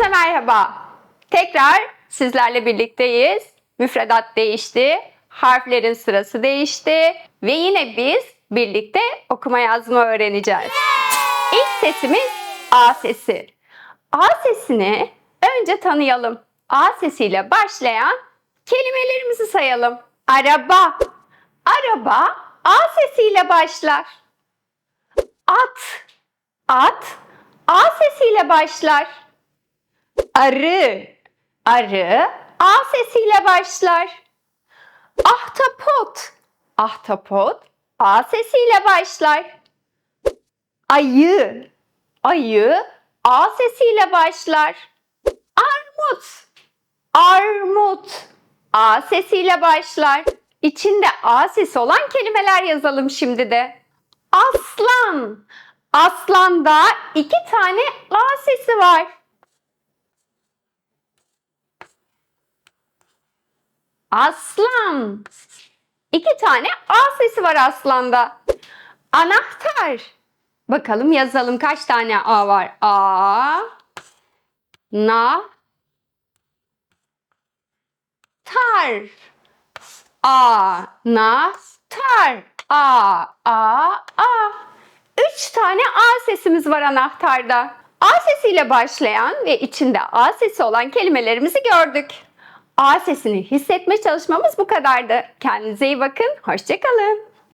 Herkese merhaba. Tekrar sizlerle birlikteyiz. Müfredat değişti, harflerin sırası değişti ve yine biz birlikte okuma yazma öğreneceğiz. İlk sesimiz A sesi. A sesini önce tanıyalım. A sesiyle başlayan kelimelerimizi sayalım. Araba. Araba A sesiyle başlar. At. At A sesiyle başlar. Arı. Arı A sesiyle başlar. Ahtapot. Ahtapot A sesiyle başlar. Ayı. Ayı A sesiyle başlar. Armut. Armut A sesiyle başlar. İçinde A sesi olan kelimeler yazalım şimdi de. Aslan. Aslanda iki tane A sesi var. Aslan. İki tane A sesi var aslanda. Anahtar. Bakalım yazalım kaç tane A var. A. Na. Tar. A. Na. Tar. A. A. A. Üç tane A sesimiz var anahtarda. A sesiyle başlayan ve içinde A sesi olan kelimelerimizi gördük. A sesini hissetme çalışmamız bu kadardı. Kendinize iyi bakın. Hoşçakalın.